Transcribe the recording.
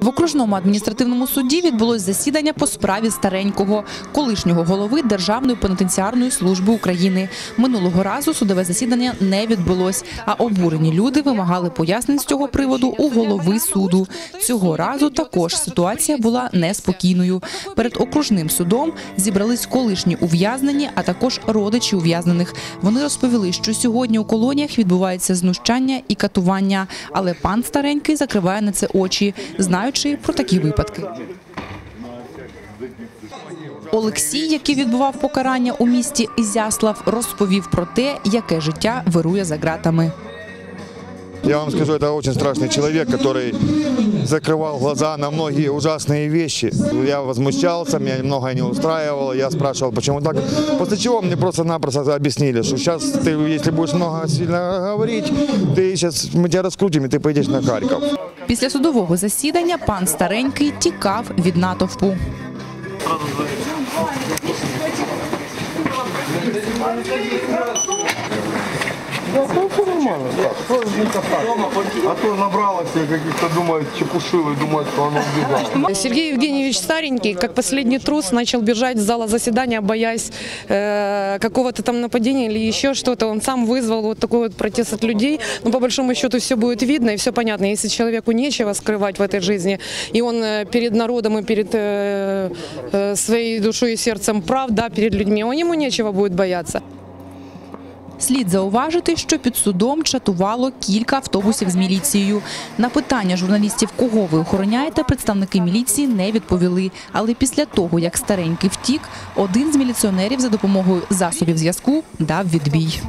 В окружному адміністративному суді відбулось засідання по справі старенького, колишнього голови Державної пенітенціарної служби України. Минулого разу судове засідання не відбулось, а обурені люди вимагали пояснень з цього приводу у голови суду. Цього разу також ситуація була неспокійною. Перед окружним судом зібрались колишні ув'язнені, а також родичі ув'язнених. Вони розповіли, що сьогодні у колоніях відбувається знущання і катування, але пан старенький закриває на це очі, знаючи про такі випадки. Олексій, який відбував покарання у місті Ізяслав, розповів про те, яке життя вирує за ґратами. Я вам скажу, это очень страшный человек, который закрывал глаза на многие ужасные вещи. Я возмущался, меня многое не устраивало. Я спрашивал, почему так. После чего мне просто-напросто объяснили, что сейчас ты, если будешь много сильно говорить, ты сейчас мы тебя раскрутим, и ты поедешь на Харьков. Після судового засідання пан старенький тікав від натовпу. А то набралось каких-то, думают, чепушил и думают, что оно убегало. Сергей Евгеньевич старенький, как последний трус, начал бежать с зала заседания, боясь э, какого-то там нападения или еще что-то. Он сам вызвал вот такой вот протест от людей. Но по большому счету все будет видно и все понятно. Если человеку нечего скрывать в этой жизни, и он э, перед народом и перед э, э, своей душой и сердцем прав, да, перед людьми, он ему нечего будет бояться. Слід зауважити, що під судом чатувало кілька автобусів з міліцією. На питання журналістів, кого ви охороняєте, представники міліції не відповіли. Але після того, як старенький втік, один з міліціонерів за допомогою засобів зв'язку дав відбій.